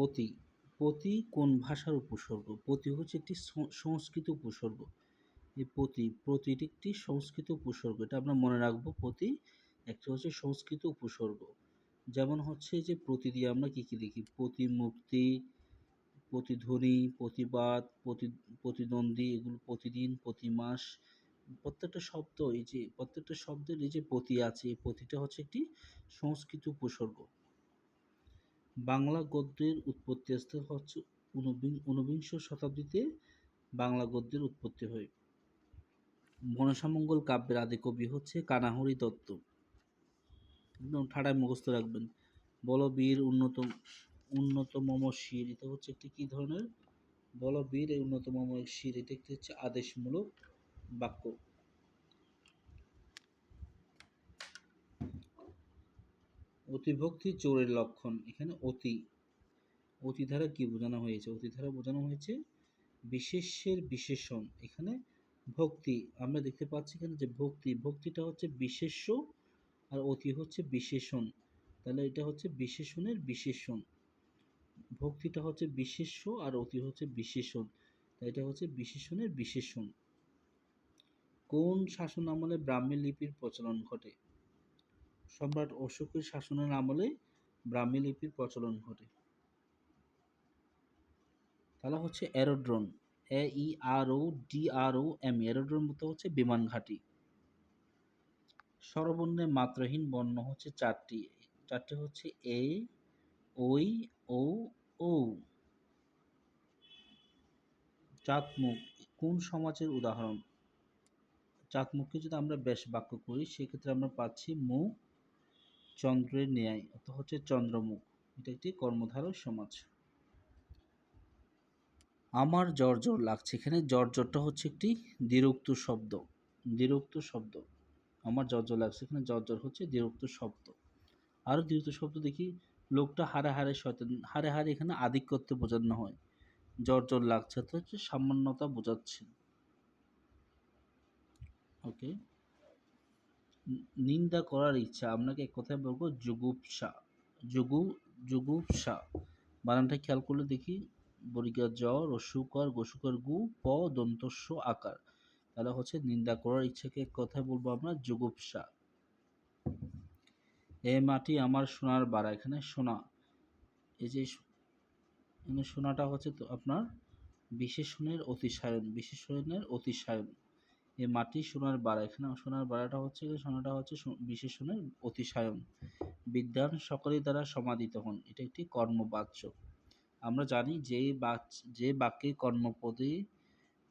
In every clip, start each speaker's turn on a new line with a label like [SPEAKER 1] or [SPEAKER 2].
[SPEAKER 1] পতি পতি কোন ভাষার উপসর্গ? পতি হচ্ছে একটি সংস্কৃত উপসর্গ। এই পতি, প্রতিটি একটি সংস্কৃত উপসর্গ। এটা আমরা মনে রাখব, পতি একটা হচ্ছে সংস্কৃত উপসর্গ। যেমন হচ্ছে যে প্রতি দিয়ে আমরা কী কী দেখি? প্রতিমূর্তি প্রতিধ্বনি প্রতিবাদ প্রতি প্রতিদ্বন্দ্বী এগুলো প্রতিদিন প্রতি মাস। প্রত্যেকটা শব্দ, এই যে, প্রত্যেকটা শব্দের এই যে প্রতি আছে, এই প্রতিটা হচ্ছে একটি সংস্কৃত উপসর্গ। বাংলা গদ্যের উৎপত্তি স্থল হচ্ছে ঊনবিং- ঊনবিংশ শতাব্দীতে বাংলা গদ্যের উৎপত্তি হয়। মনসামঙ্গল কাব্যের আদি কবি হচ্ছে কানাহরি দত্ত। একদম ঠাড়ায় মুখস্থ রাখবেন। বলবীর উন্নত উন্নতমম শির, এটা হচ্ছে একটি কী ধরনের? বলবীর এই উন্নতমম শির, এটা একটি হচ্ছে আদেশমূলক বাক্য। অতিভক্তি চোরের লক্ষণ। এখানে অতি। অতি দ্বারা কি বোঝানো হয়েছে? অতি দ্বারা বোঝানো হয়েছে বিশেষ্যের বিশেষণ। এখানে ভক্তি। আমরা দেখতে পাচ্ছি এখানে যে ভক্তি। ভক্তিটা হচ্ছে বিশেষ্য আর অতি হচ্ছে বিশেষণ। তাহলে এটা হচ্ছে বিশেষণের বিশেষণ। ভক্তিটা হচ্ছে বিশেষ্য আর অতি হচ্ছে বিশেষণ। তাই এটা হচ্ছে বিশেষণের বিশেষণ। কোন শাসন আমলে ব্রাহ্মী লিপির প্রচলন ঘটে? সম্রাট অশোকের শাসনের আমলে ব্রাহ্মী লিপির প্রচলন ঘটে। তাহলে হচ্ছে অ্যারোড্রোন এ ই আর ও ডি আর ও এম অ্যারোড্রোন মতো হচ্ছে বিমান ঘাঁটি। স্বরবর্ণে মাত্রাহীন বর্ণ হচ্ছে চারটি চারটি হচ্ছে এ ওই ও ও চাঁদমুখ, কোন সমাজের উদাহরণ? চাঁদমুখকে যদি আমরা বেশ বাক্য করি, সেক্ষেত্রে আমরা পাচ্ছি মুখ চন্দ্রের ন্যায় অর্থ হচ্ছে চন্দ্রমুখ। এটা একটি কর্মধারক সমাজ। আমার জ্বর লাগছে। এখানে জ্বর জ্বরটা হচ্ছে একটি দ্বিরুক্ত শব্দ। দ্বিরুক্ত শব্দ। আমার জ্বর লাগছে। এখানে জ্বর হচ্ছে দ্বিরুক্ত শব্দ। আরও দ্বিরুক্ত শব্দ দেখি। লোকটা হারে হারে শয়তান হারে হারে এখানে আধিক্যত্ব বোঝানো হয়। জ্বর লাগছে তো হচ্ছে সামান্যতা বোঝাচ্ছে। ওকে। নিন্দা করার ইচ্ছা, আপনাকে এক কথায় বলব যুগুপসা যুগু যুগুপসা বানানটা খেয়াল করলে দেখি বরিকা জ রসুকর গোসুকর গু, প দন্তস্য আকার। তাহলে হচ্ছে নিন্দা করার ইচ্ছাকে এক কথায় বলব আমরা যুগুপসা এ মাটি আমার সোনার বাড়া এখানে সোনা। এই যে সোনাটা হচ্ছে তো আপনার বিশেষণের অতিশায়ন বিশেষণের অতিশায়ন। এই মাটি সোনার বাড়া। এখানে সোনার বাড়াটা হচ্ছে সোনাটা হচ্ছে সো- বিশেষণের অতিশায়ন। বিদ্যান সকলের দ্বারা সমাদিত হন। এটা একটি কর্মবাচ্য। আমরা জানি যে বাচ যে বাক্যে কর্মপদে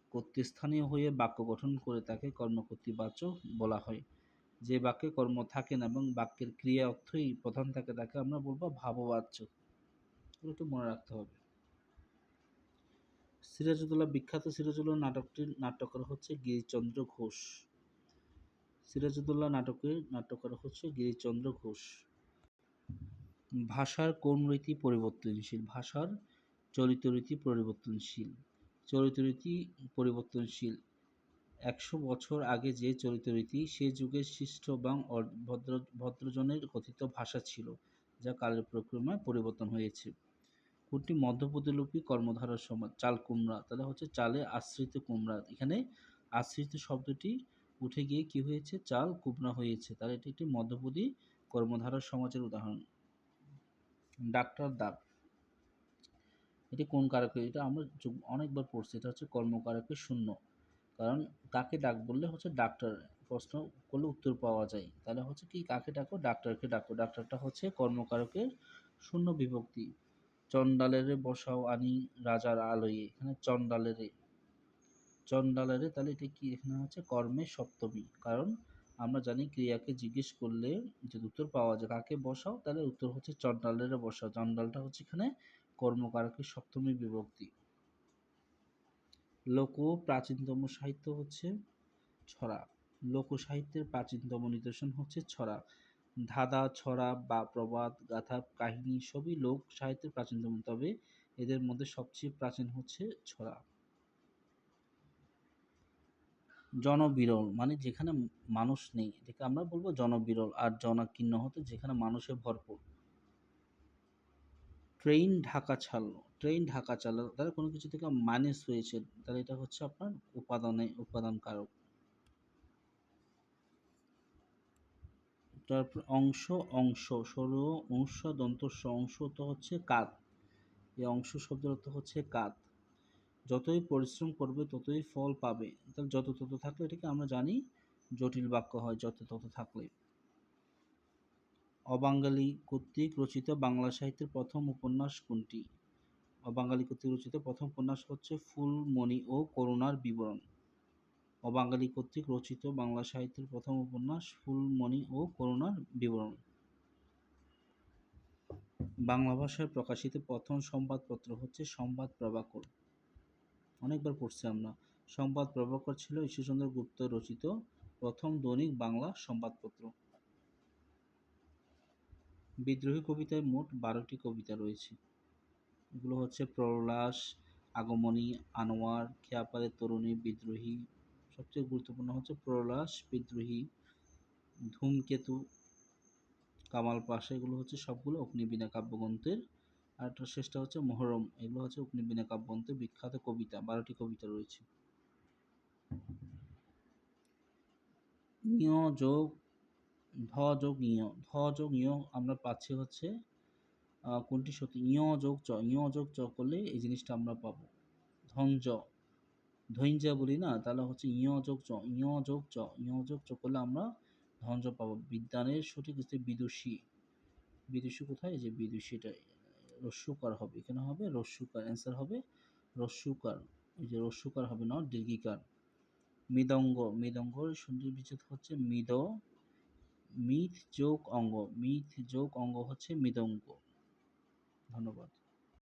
[SPEAKER 1] কর্তৃস্থানীয় হয়ে বাক্য গঠন করে তাকে কর্মকর্তৃবাচ্য বলা হয়। যে বাক্যে কর্ম থাকে না এবং বাক্যের ক্রিয়া অর্থই প্রধান থাকে তাকে আমরা বলব ভাববাচ্য। এগুলো একটু মনে রাখতে হবে। সিরাজউদ্দৌলা বিখ্যাত সিরাজউদ্দৌলা নাটকটির নাট্যকার হচ্ছে গিরিচন্দ্র ঘোষ। সিরাজউদ্দৌলা নাটকের নাট্যকার হচ্ছে গিরিচন্দ্র ঘোষ। ভাষার কোন রীতি পরিবর্তনশীল? ভাষার চলিত রীতি পরিবর্তনশীল। চলিত রীতি পরিবর্তনশীল। একশো বছর আগে যে চলিত রীতি, সে যুগের শিষ্ট অর- ভদ্র, ভদ্রজনের কথিত ভাষা ছিল, যা কালের প্রক্রমায় পরিবর্তন হয়েছে। কোনটি মধ্যপ্রতিলিপি কর্মধারার সমাজ, চাল কুমড়া, তাহলে হচ্ছে চালে আশ্রিত কুমড়া। এখানে আশ্রিত শব্দটি উঠে গিয়ে কি হয়েছে? চাল কুমড়া হয়েছে। তাহলে এটি একটি মধ্যপদী কর্মধারার সমাজের উদাহরণ। ডাক্তার দাগ এটি কোন কারকে? এটা আমরা অনেকবার পড়ছি। এটা হচ্ছে কর্মকারকে শূন্য। কারণ কাকে ডাক বললে হচ্ছে ডাক্তার? প্রশ্ন করলে উত্তর পাওয়া যায়। তাহলে হচ্ছে কি কাকে ডাকো? ডাক্তারকে ডাকো। ডাক্তারটা হচ্ছে কর্মকারকের শূন্য বিভক্তি। চন্ডালেরে বসাও আনি রাজার আলোয়ে। এখানে চন্ডালেরে চন্ডালেরে তাহলে এটা কি? এখানে হচ্ছে কর্মের সপ্তমী। কারণ আমরা জানি ক্রিয়াকে জিজ্ঞেস করলে যদি উত্তর পাওয়া যায়। কাকে বসাও? তাহলে উত্তর হচ্ছে চন্ডালেরে বসাও। চন্ডালটা হচ্ছে এখানে কর্মকারকের সপ্তমী বিভক্তি। লোক প্রাচীনতম সাহিত্য হচ্ছে ছড়া। লোক সাহিত্যের প্রাচীনতম নিদর্শন হচ্ছে ছড়া। ধাঁধা, ছড়া বা প্রবাদ, গাথা কাহিনী সবই লোক সাহিত্যের প্রাচীনতম তবে এদের মধ্যে সবচেয়ে প্রাচীন হচ্ছে ছড়া। জনবিরল মানে যেখানে মানুষ নেই, এটাকে আমরা বলব জনবিরল আর জনাকীর্ণ হতে যেখানে মানুষে ভরপুর। ট্রেন ঢাকা ছাড়লো ট্রেন ঢাকা চালালো তাহলে কোনো কিছু থেকে মাইনাস হয়েছে, তাহলে এটা হচ্ছে আপনার উপাদানে উপাদান কারক তারপর অংশ অংশ সরু অংশ দন্তস্ব অংশ তো হচ্ছে কাত। এই অংশ শব্দের অর্থ হচ্ছে কাত। যতই পরিশ্রম করবে, ততই ফল পাবে। তাহলে যত তত থাকলে এটাকে আমরা জানি জটিল বাক্য হয়, যত তত থাকলে। অবাঙ্গালি কর্তৃক রচিত বাংলা সাহিত্যের প্রথম উপন্যাস কোনটি? অবাঙ্গালি কর্তৃক রচিত প্রথম উপন্যাস হচ্ছে ফুলমণি ও করুণার বিবরণ। অবাঙ্গালি কর্তৃক রচিত বাংলা সাহিত্যের প্রথম উপন্যাস ফুলমণি ও করুণার বিবরণ। বাংলা ভাষায় প্রকাশিত প্রথম সংবাদপত্র হচ্ছে সংবাদ প্রভাকর। অনেকবার পড়ছি আমরা। সংবাদ প্রভাকর ছিল ঈশ্বরচন্দ্র গুপ্ত রচিত প্রথম দৈনিক বাংলা সংবাদপত্র। বিদ্রোহী কবিতায় মোট বারোটি কবিতা রয়েছে। এগুলো হচ্ছে প্রলাস আগমনী, আনোয়ার, খেয়াপালের তরুণী, বিদ্রোহী সবচেয়ে গুরুত্বপূর্ণ হচ্ছে প্রলাস বিদ্রোহী, ধূমকেতু, কামাল পাশা, এগুলো হচ্ছে সবগুলো অগ্নিবীণা কাব্যগ্রন্থের। আর একটা শেষটা হচ্ছে মহরম, এগুলো হচ্ছে অগ্নিবীণা কাব্যগ্রন্থের বিখ্যাত কবিতা, বারোটি কবিতা রয়েছে। যোগ ধ যোগ ইয় ধ যোগ ইয় আমরা পাচ্ছি হচ্ছে কোনটি সত্যি? ইয় যোগ চ ইয় যোগ চ করলে এই জিনিসটা আমরা পাবো। ধঞ্জ ধৈঞ্জা বলি না, তাহলে হচ্ছে ইয় যোগ চ, ইয় যোগ চ, ইয় যোগ চ করলে আমরা ধঞ্জ পাবো। বিদ্যানের সঠিক হচ্ছে বিদুষী। বিদুষী কোথায়? যে বিদুষীটা রস্যুকার হবে। এখানে হবে রস্যুকার অ্যান্সার হবে রস্যুকার এই যে রস্যুকার হবে না, দীর্ঘিকার। মৃদঙ্গ, মৃদঙ্গর সুন্দর বিচ্ছেদ হচ্ছে মৃদ মিথ যোগ অঙ্গ। মিথ যোগ অঙ্গ হচ্ছে মৃদঙ্গ। ধন্যবাদ।